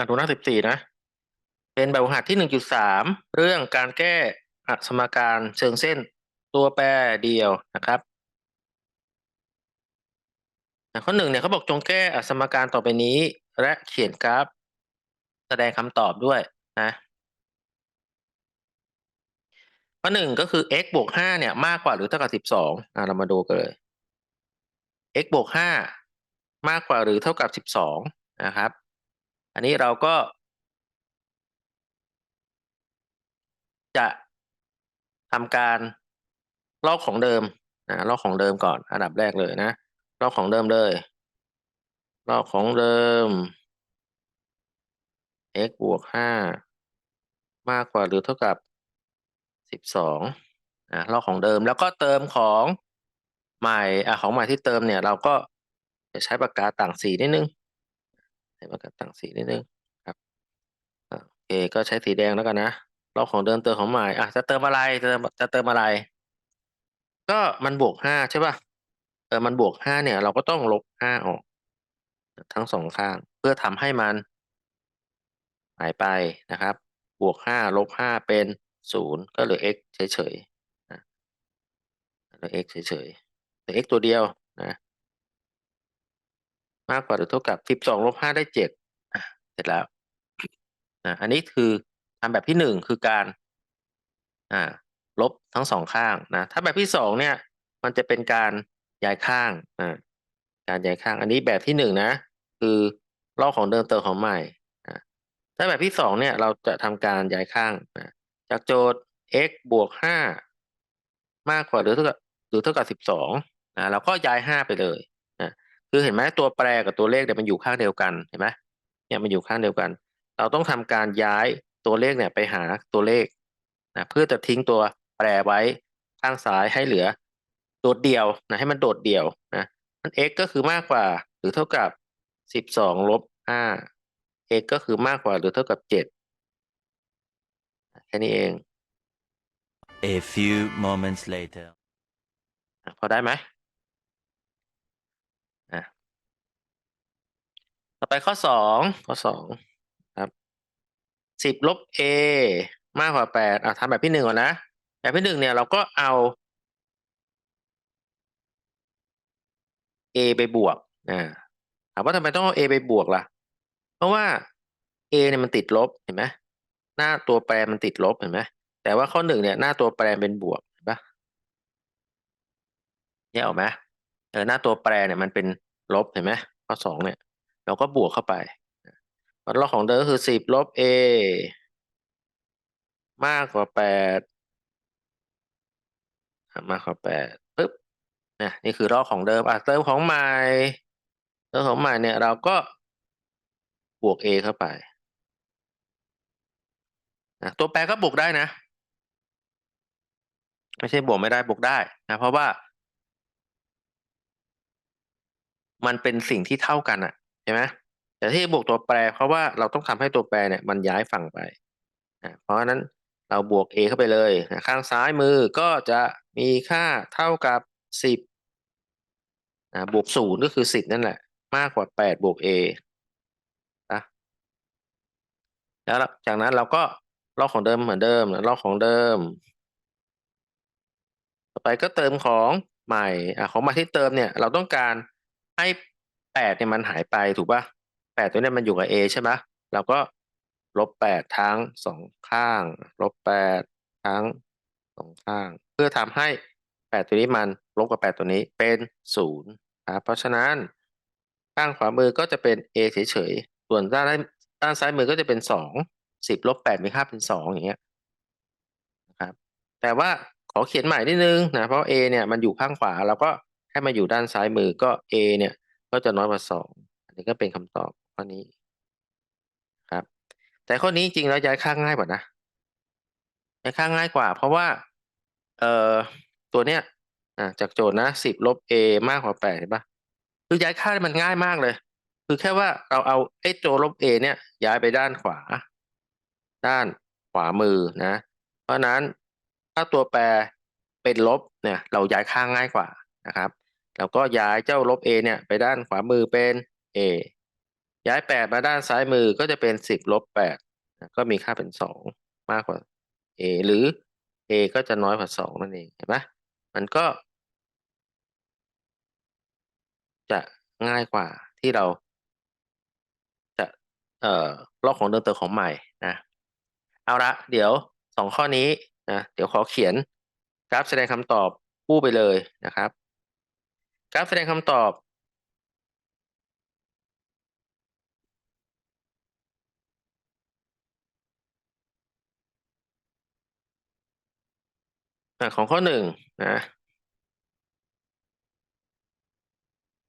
อะดูหน้าสิบสี่นะ เป็นแบบหัดที่หนึ่งจุดสามเรื่องการแก้อักษมการเชิงเส้นตัวแปรเดียวนะครับข้อหนึ่งเนี่ยเขาบอกจงแก้อักษมการต่อไปนี้ และเขียนกราฟ แสดงคำตอบด้วยนะข้อหนึ่งก็คือ x บวกห้าเนี่ยมากกว่าหรือเท่ากับสิบสองอะเรามาดูกันเลย x บวกห้ามากกว่าหรือเท่ากับสิบสองนะครับ อันนี้เราก็ จะทำการลอกของเดิมนะลอกของเดิมก่อน อันดับแรกเลยนะลอกของเดิมเลยลอกของเดิม x บวกห้ามากกว่าหรือเท่ากับสิบสองอะลอกของเดิมแล้วก็เติมของใหม่อะของใหม่ที่เติมเนี่ย เราก็จะใช้ปากกาต่างสีนิดนึง ใช้ปากกาต่างสีนิดนึงครับโอเคก็ใช้สีแดงแล้วกันนะลอกของเดิมเติมของใหม่อะจะเติมอะไรจะเติมจะเติมอะไร ก็มันบวกห้าใช่ป่ะเออมันบวกห้าเนี่ย เราก็ต้องลบห้าออก ทั้งสองข้าง เพื่อทำให้มันหายไปนะครับ บวกห้าลบห้าเป็นศูนย์ก็เหลือ x เฉยๆนะเหลือ x เฉยๆเหลือ x ตัวเดียวนะ มากกว่าหรือเท่ากับสิบสองลบห้าได้เจ็ดเสร็จแล้วนะอันนี้คือทำแบบที่หนึ่งคือการอ่าลบทั้งสองข้างนะ ถ้าแบบที่สองเนี่ย มันจะเป็นการย้ายข้างอ่าการย้ายข้าง อันนี้แบบที่หนึ่งนะ คือลอกของเดิมเติมของใหม่ถ้าแบบที่สองเนี่ยเราจะทำการย้ายข้างนะจากโจทย์ x บวกห้ามากกว่าหรือเท่ากับหรือเท่ากับสิบสองนะเราก็ย้ายห้าไปเลย คือเห็นไหมตัวแปรกับตัวเลขเนี่ยมันอยู่ข้างเดียวกันเห็นไหมเนี่ยมันอยู่ข้างเดียวกัน เราต้องทำการย้ายตัวเลขเนี่ยไปหาตัวเลขนะเพื่อจะทิ้งตัวแปรไว้ข้างซ้ายให้เหลือโดดเดี่ยวนะให้มันโดดเดี่ยวนะมัน x ก็คือมากกว่าหรือเท่ากับสิบสองลบห้า x ก็คือมากกว่าหรือเท่ากับเจ็ดแค่นี้เอง A few moments later. อะพอได้ไหมอะ ต่อไปข้อสองข้อสองครับสิบลบ a มากกว่าแปดอะทำแบบที่หนึ่งก่อนนะแบบที่หนึ่งเนี่ยเราก็เอา a ไปบวกอ่าถามว่าทำไมต้องเอา a ไปบวกล่ะ เพราะว่า a เนี่ยมันติดลบเห็นไหมหน้าตัวแปรมันติดลบเห็นไหมแต่ว่าข้อหนึ่งเนี่ยหน้าตัวแปรเป็นบวกเห็นปะแยกออกไหมเออหน้าตัวแปรเนี่ยมันเป็นลบเห็นไหมข้อสองเนี่ย เราก็บวกเข้าไปผลลัพธ์ของเดิมก็คือสิบลบ a มากกว่าแปดมากกว่าแปดปึ๊บนี่นี่คือรอบของเดิมอะเติมของใหม่เติมของใหม่เนี่ยเราก็บวก a เข้าไปนะตัวแปรก็บวกได้นะ ไม่ใช่บวกไม่ได้บวกได้นะเพราะว่า มันเป็นสิ่งที่เท่ากันอะ ช่ไหมแต่ที่บวกตัวแปร เพราะว่าเราต้องทำให้ตัวแปรเนี่ยมันย้ายฝั่งไปนะเพราะฉะนั้นเราบวก a เข้าไปเลยนะข้างซ้ายมือก็จะมีค่าเท่ากับสิบนะบวกศูนย์ก็คือสิบนั่นแหละ มากกว่าแปดบวก a นะแล้วจากนั้นเราก็ลอกของเดิมเหมือนเดิมลอกของเดิม ต่อไปก็เติมของใหม่อของใหม่ที่เติมเนี่ย เราต้องการให้ แปดเนี่ยมันหายไปถูกปะแปดตัวเนี้มันอยู่กับ a ใช่ไหมเราก็ลบแปดทั้งสองข้าง ลบแปดทั้งสองข้าง เพื่อทำให้แปดตัวนี้มันลบกับแปดตัวนี้เป็นศูนย์ครับเพราะฉะนั้นข้างขวามือก็จะเป็น a เฉยๆส่วนด้านด้านซ้ายมือก็จะเป็นสองสิบลบแปดมีค่าเป็นสองอย่างเงี้ยนะครับ แต่ว่าขอเขียนใหม่นิดนึงนะเพราะ a เนี่ยมันอยู่ข้างขวาเราก็ให้มาอยู่ด้านซ้ายมือก็ a เนี่ย ก็จะน้อยกว่าสองอันนี้ก็เป็นคำตอบข้อนี้ครับ แต่ข้อนี้จริงแล้วย้ายข้าง่ายกว่านะย้ายข้าง่ายกว่า เพราะว่า เอ่อตัวเนี้ยอ่าจากโจทย์นะสิบลบ a มากกว่าแปดเห็นปะคือย้ายค่ามันง่ายมากเลย คือแค่ว่าเราเอาไอ้โจลบ a เนี่ย ย้ายไปด้านขวา ด้านขวามือนะ เพราะนั้นถ้าตัวแปรเป็นลบเนี่ย เราย้ายข้าง่ายกว่านะครับ แล้วก็ย้ายเจ้าลบ a เนี่ยไปด้านขวามือเป็น a ย้ายแปดมาด้านซ้ายมือก็จะเป็นสิบลบแปดก็มีค่าเป็นสองมากกว่า a หรือ a ก็จะน้อยกว่าสองนั่นเองเห็นไหมมันก็ จะง่ายกว่าที่เรา จะเอ่อลอกของเดิมเติมของใหม่นะเอาละเดี๋ยวสองข้อนี้นะเดี๋ยวขอเขียนกราฟแสดงคำตอบคู่ไปเลยนะครับ กราฟแสดงคำตอบ ของข้อหนึ่งนะ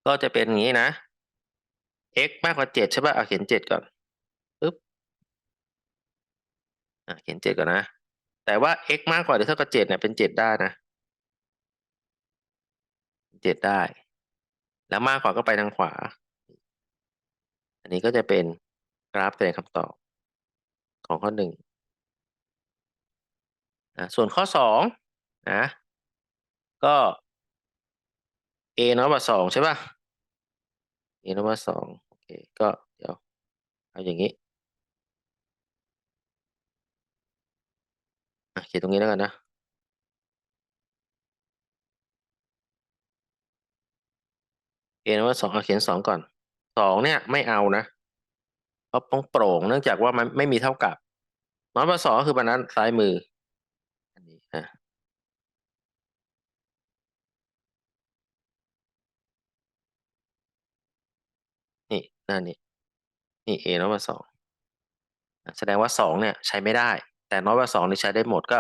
ก็จะเป็นอย่างนี้นะ x มากกว่าเจ็ดใช่ป่ะเอาเขียนเจ็ดก่อนปึ๊บเขียนเจ็ดก่อนนะ แต่ว่า x มากกว่าหรือเท่ากับเจ็ดเนี่ยเป็นเจ็ดได้นะ เจ็ดได้ แล้วมากกว่าก็ไปทางขวา อันนี้ก็จะเป็นกราฟแสดงคำตอบของข้อหนึ่งอะส่วนข้อสองนะ ก็ a น้อยกว่าสองใช่ป่ะ a น้อยกว่าสองโอเค ก็เดี๋ยวเอาอย่างนี้เขียนตรงนี้แล้วกันนะ a น้อยกว่าสองเอาเขียนสองก่อนสองเนี่ยไม่เอานะเพราะต้องโปร่งเนื่องจากว่ามันไม่มีเท่ากับน้อยกว่าสองก็คือบรรทัดซ้ายมือ อันนี้อะนี่หน้านี้ นี่ a น้อยกว่าสองแสดงว่าสองเนี่ยใช้ไม่ได้ แต่น้อยกว่าสองนี่ใช้ได้หมดก็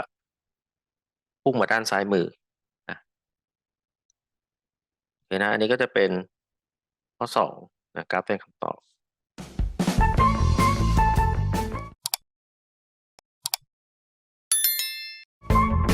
พุ่งมาด้านซ้ายมือ นะอันนี้ก็จะเป็นข้อสองนะครับเป็นคำตอบ